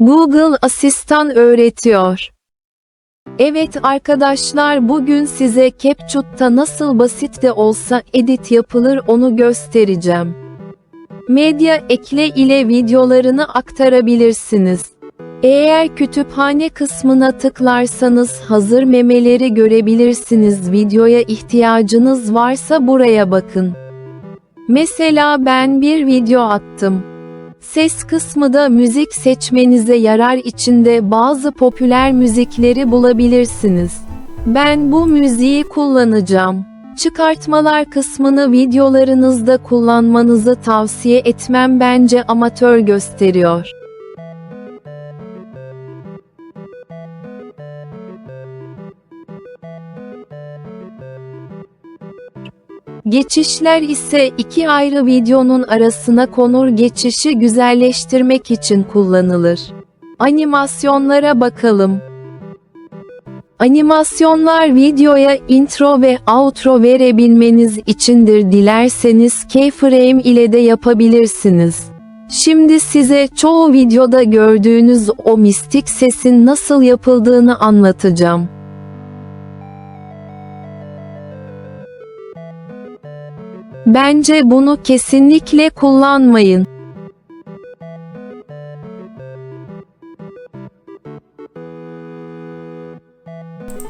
Google Asistan öğretiyor. Evet arkadaşlar bugün size CapCut'ta nasıl basit de olsa edit yapılır onu göstereceğim. Medya ekle ile videolarını aktarabilirsiniz. Eğer kütüphane kısmına tıklarsanız hazır memeleri görebilirsiniz. Videoya ihtiyacınız varsa buraya bakın. Mesela ben bir video attım. Ses kısmı da müzik seçmenize yarar içinde bazı popüler müzikleri bulabilirsiniz. Ben bu müziği kullanacağım. Çıkartmalar kısmını videolarınızda kullanmanızı tavsiye etmem bence amatör gösteriyor. Geçişler ise iki ayrı videonun arasına konur geçişi güzelleştirmek için kullanılır. Animasyonlara bakalım. Animasyonlar videoya intro ve outro verebilmeniz içindir dilerseniz keyframe ile de yapabilirsiniz. Şimdi size çoğu videoda gördüğünüz o mistik sesin nasıl yapıldığını anlatacağım. Bence bunu kesinlikle kullanmayın.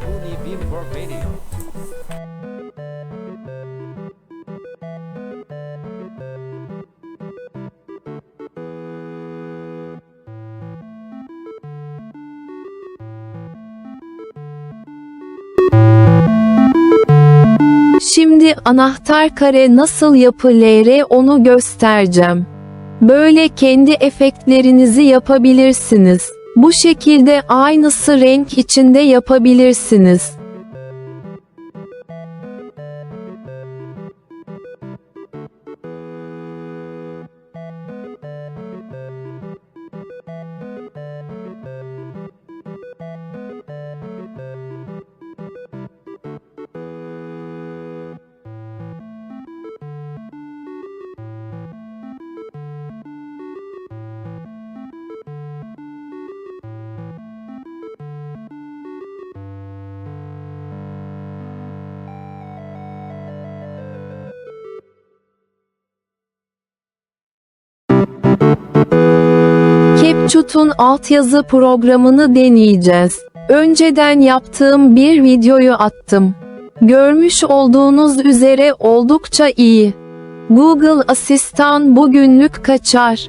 Univimpor Radio. Şimdi anahtar kare nasıl yapılır onu göstereceğim. Böyle kendi efektlerinizi yapabilirsiniz. Bu şekilde aynısı renk içinde yapabilirsiniz. CapCut'un altyazı programını deneyeceğiz. Önceden yaptığım bir videoyu attım. Görmüş olduğunuz üzere oldukça iyi. Google Asistan bugünlük kaçar.